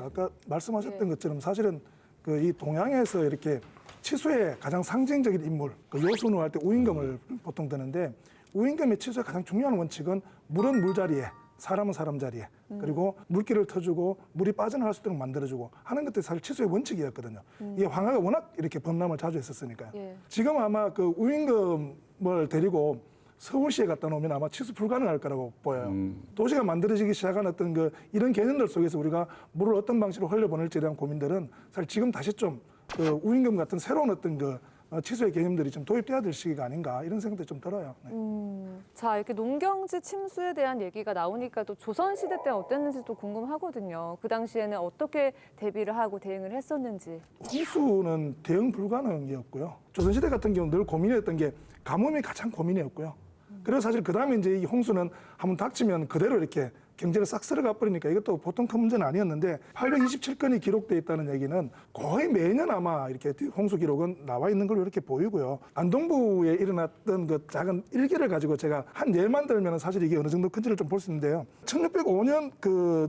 않습니까? 아까 말씀하셨던 네. 것처럼 사실은 그 이 동양에서 이렇게 치수의 가장 상징적인 인물, 그 요순을 할때 우임금을 보통 드는데 우임금의 치수의 가장 중요한 원칙은 물은 물 자리에 사람은 사람 자리에 그리고 물기를 터주고 물이 빠져나갈 수 있도록 만들어주고 하는 것들이 사실 치수의 원칙이었거든요. 이게 황하가 워낙 이렇게 범람을 자주 했었으니까요. 예. 지금 아마 그 우임금을 데리고 서울시에 갖다 놓으면 아마 취수 불가능할 거라고 보여요. 도시가 만들어지기 시작한 어떤 그 이런 개념들 속에서 우리가 물을 어떤 방식으로 흘려보낼지에 대한 고민들은 사실 지금 다시 좀 그 우임금 같은 새로운 어떤 그 어, 치수의 개념들이 좀 도입돼야 될 시기가 아닌가 이런 생각도 좀 들어요. 네. 음, 자 이렇게 농경지 침수에 대한 얘기가 나오니까 또 조선 시대 때 어땠는지 또 궁금하거든요. 그 당시에는 어떻게 대비를 하고 대응을 했었는지. 홍수는 대응 불가능이었고요. 조선 시대 같은 경우는 늘 고민이었던 게 가뭄이 가장 고민이었고요. 그래서 사실 그 다음에 이제 이 홍수는 한번 닥치면 그대로 이렇게 경제를 싹 쓸어가 버리니까 이것도 보통 큰 문제는 아니었는데 827건이 기록돼 있다는 얘기는 거의 매년 아마 이렇게 홍수 기록은 나와 있는 걸로 이렇게 보이고요. 안동부에 일어났던 그 작은 일기를 가지고 제가 한 예만 들면 사실 이게 어느 정도 큰지를 좀 볼 수 있는데요. 1605년 그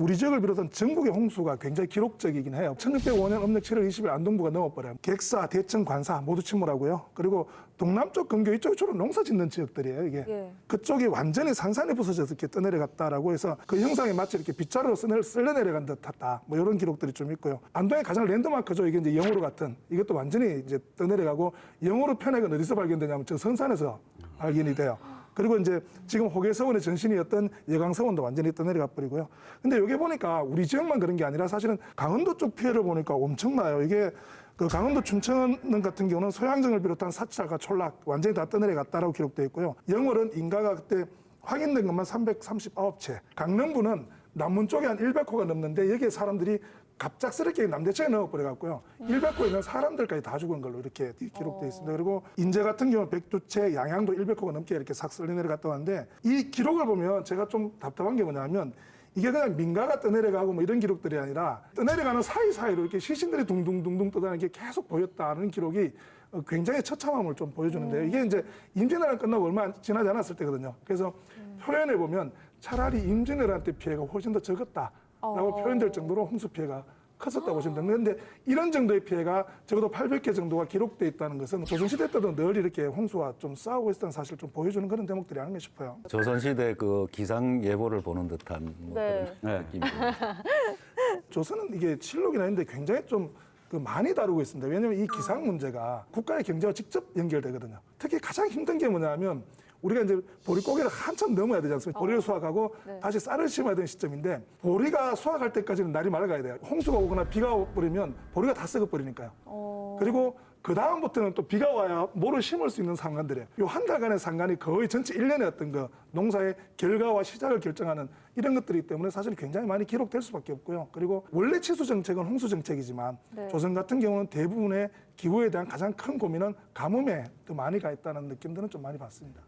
우리 지역을 비롯한 전국의 홍수가 굉장히 기록적이긴 해요. 1605년 음력 7월 20일 안동부가 넘어버려요. 객사, 대청, 관사 모두 침몰하고요. 그리고 동남쪽 근교 이쪽이 주로 농사 짓는 지역들이에요. 이게 예. 그쪽이 완전히 산산이 부서져서 이렇게 떠내려갔다라고 해서 그 형상에 마치 이렇게 빗자루로 쓸려- 쓸려내려간 듯하다. 뭐 이런 기록들이 좀 있고요. 안동의 가장 랜드마크죠. 이게 이제 영호로 같은 이것도 완전히 이제 떠내려가고 영호로 편액은 어디서 발견되냐면 저 선산에서 발견이 돼요. 그리고 이제 지금 호계서원의 전신이었던 예강서원도 완전히 떠내려가 버리고요. 근데 여기 보니까 우리 지역만 그런 게 아니라 사실은 강원도 쪽 피해를 보니까 엄청나요. 이게 그 강원도 춘천 같은 경우는 소양정을 비롯한 사차가 촌락 완전히 다 떠내려갔다라고 기록되어 있고요. 영월은 인가가 그때 확인된 것만 339채. 강릉부는 남문 쪽에 한 100호가 넘는데 여기에 사람들이 갑작스럽게 남대천에 넣어버려갖고요. 100호에 있는 사람들까지 다 죽은 걸로 이렇게 기록되어 있습니다. 그리고 인제 같은 경우는 102채, 양양도 100호가 넘게 이렇게 싹 쓸려 내려갔다 왔는데 이 기록을 보면 제가 좀 답답한 게 뭐냐면 이게 그냥 민가가 떠내려가고 뭐 이런 기록들이 아니라 떠내려가는 사이사이로 이렇게 시신들이 둥둥둥둥 떠다니는 게 계속 보였다는 기록이 어, 굉장히 처참함을 좀 보여주는데요. 이게 이제 임진왜란 끝나고 얼마 안- 지나지 않았을 때거든요. 그래서 표현해 보면 차라리 임진왜란 때 피해가 훨씬 더 적었다 라고 어. 표현될 정도로 홍수 피해가 컸었다고 보시면 됩니다. 그런데 이런 정도의 피해가 적어도 800개 정도가 기록돼 있다는 것은 조선시대 때도 늘 이렇게 홍수와 좀 싸우고 있었다는 사실을 좀 보여주는 그런 대목들이 아닌가 싶어요. 조선시대 그 기상 예보를 보는 듯한 뭐 네. 그런 느낌이 조선은 이게 실록이나 있는데 굉장히 좀 그 많이 다루고 있습니다. 왜냐하면 이 기상 문제가 국가의 경제와 직접 연결되거든요. 특히 가장 힘든 게 뭐냐면 우리가 이제 보리 고개를 한참 넘어야 되지 않습니까? 보리를 수확하고 네. 다시 쌀을 심어야 되는 시점인데 보리가 수확할 때까지는 날이 맑아야 돼요. 홍수가 오거나 비가 와버리면 보리가 다 썩어버리니까요. 어, 그리고 그 다음부터는 또 비가 와야 뭐를 심을 수 있는 상관들이에요. 요 한 달간의 상관이 거의 전체 일년의 어떤 그 농사의 결과와 시작을 결정하는 이런 것들이기 때문에 사실 굉장히 많이 기록될 수밖에 없고요. 그리고 원래 치수 정책은 홍수 정책이지만 네. 조선 같은 경우는 대부분의 기후에 대한 가장 큰 고민은 가뭄에 더 많이 가 있다는 느낌들은 좀 많이 받습니다.